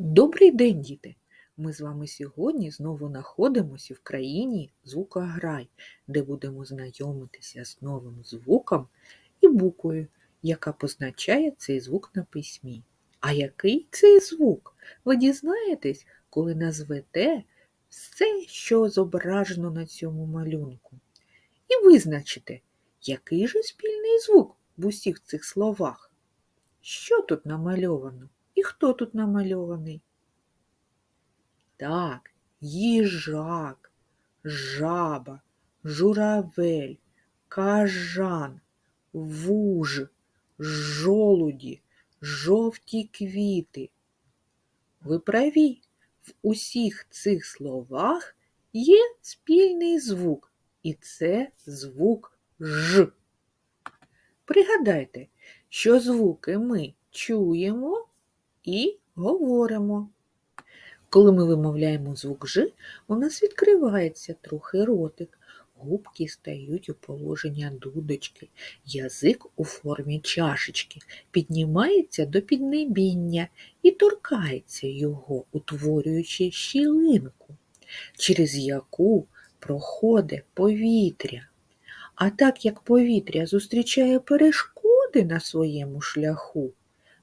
Добрий день, діти! Ми з вами сьогодні знову знаходимося в країні звукограй, де будемо знайомитися з новим звуком і буквою, яка позначає цей звук на письмі. А який цей звук? Ви дізнаєтесь, коли назвете все, що зображено на цьому малюнку. І визначите, який же спільний звук в усіх цих словах. Що тут намальовано? І хто тут намальований? Так, їжак, жаба, журавель, кажан, вуж, жолуді, жовті квіти. Ви праві, в усіх цих словах є спільний звук, і це звук Ж. Пригадайте, що звуки ми чуємо і говоримо. Коли ми вимовляємо звук Ж, у нас відкривається трохи ротик, губки стають у положення дудочки, язик у формі чашечки, піднімається до піднебіння і торкається його, утворюючи щілинку, через яку проходить повітря. А так як повітря зустрічає перешкоди на своєму шляху,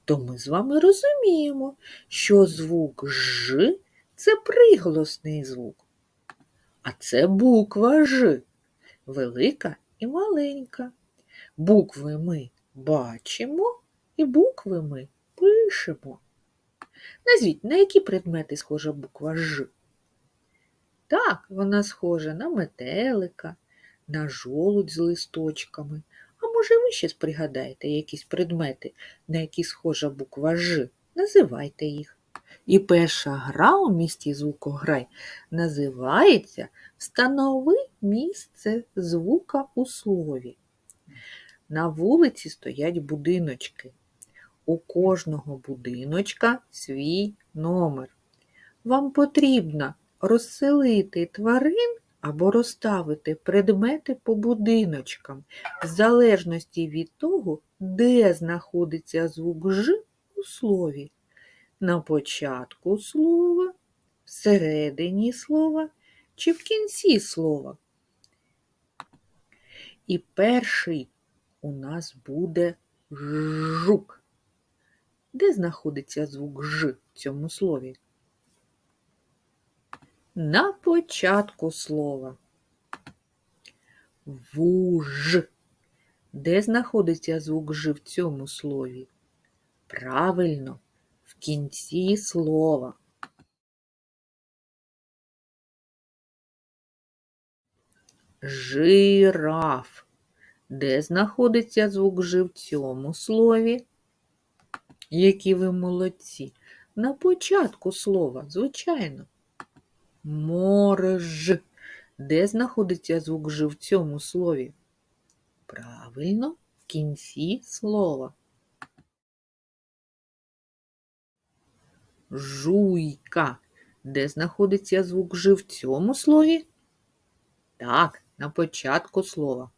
то ми з вами розуміємо, що звук Ж це приголосний звук. А це буква Ж, велика і маленька. Букви ми бачимо і букви ми пишемо. Назвіть, на які предмети схожа буква Ж? Так, вона схожа на метелика, на жолудь з листочками, може, ви ще пригадаєте якісь предмети, на які схожа буква Ж? Називайте їх. І перша гра у місті звукограй називається Встанови місце звука у слові. На вулиці стоять будиночки. У кожного будиночка свій номер. Вам потрібно розселити тварин або розставити предмети по будиночкам, в залежності від того, де знаходиться звук Ж у слові. На початку слова, всередині слова чи в кінці слова. І перший у нас буде жук. Де знаходиться звук Ж в цьому слові? На початку слова. Вуж. Де знаходиться звук Ж в цьому слові? Правильно, в кінці слова. Жираф. Де знаходиться звук Ж в цьому слові? Які ви молодці? На початку слова, звичайно морж. Де знаходиться звук Ж в цьому слові? Правильно, в кінці слова. Жуйка. Де знаходиться звук Ж в цьому слові? Так, на початку слова.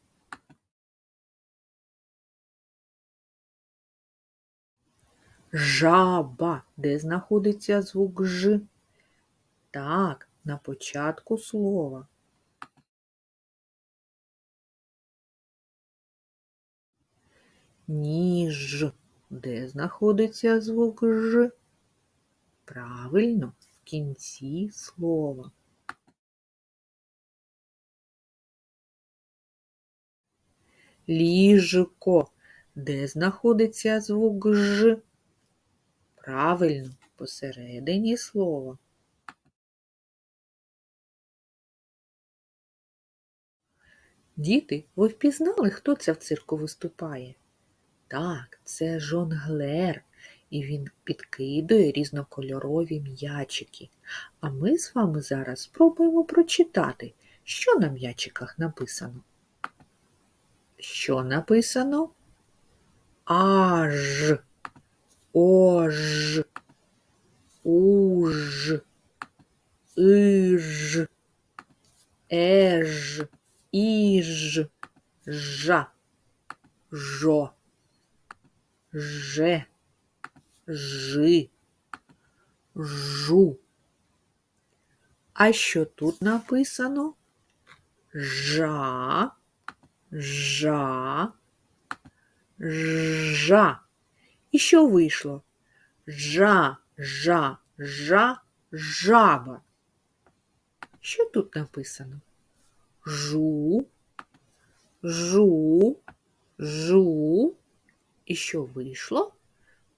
Жаба. Де знаходиться звук Ж? Так, на початку слова. Ніж. Де знаходиться звук Ж? Правильно, в кінці слова. Ліжко. Де знаходиться звук Ж? Правильно, посередині слова. Діти, ви впізнали, хто це в цирку виступає? Так, це жонглер, і він підкидує різнокольорові м'ячики. А ми з вами зараз спробуємо прочитати, що на м'ячиках написано. Що написано? Аж, ож, уж, иж, еж іж, жа, жо, же, жи, жу. А що тут написано? Жа, жа, жа. І що вийшло? Жа, жа, жа, жаба. Що тут написано? Жу, жу, жу. І що вийшло?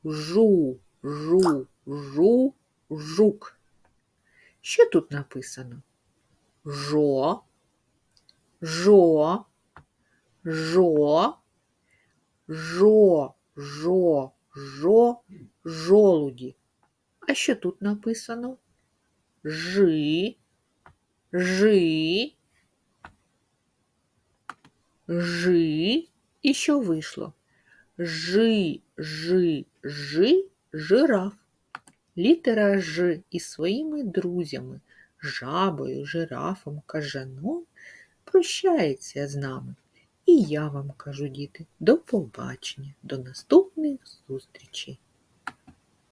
Жу, жу, жу, жук. Що тут написано? Жо, жо, жо, жо, жо, жо, жолуді. А що тут написано? Жи, жи, жи. І що вийшло? Жи, жи, жи, жираф. Літера Ж із своїми друзями, жабою, жирафом, кажаном прощається з нами. І я вам кажу, діти, до побачення, до наступних зустрічей.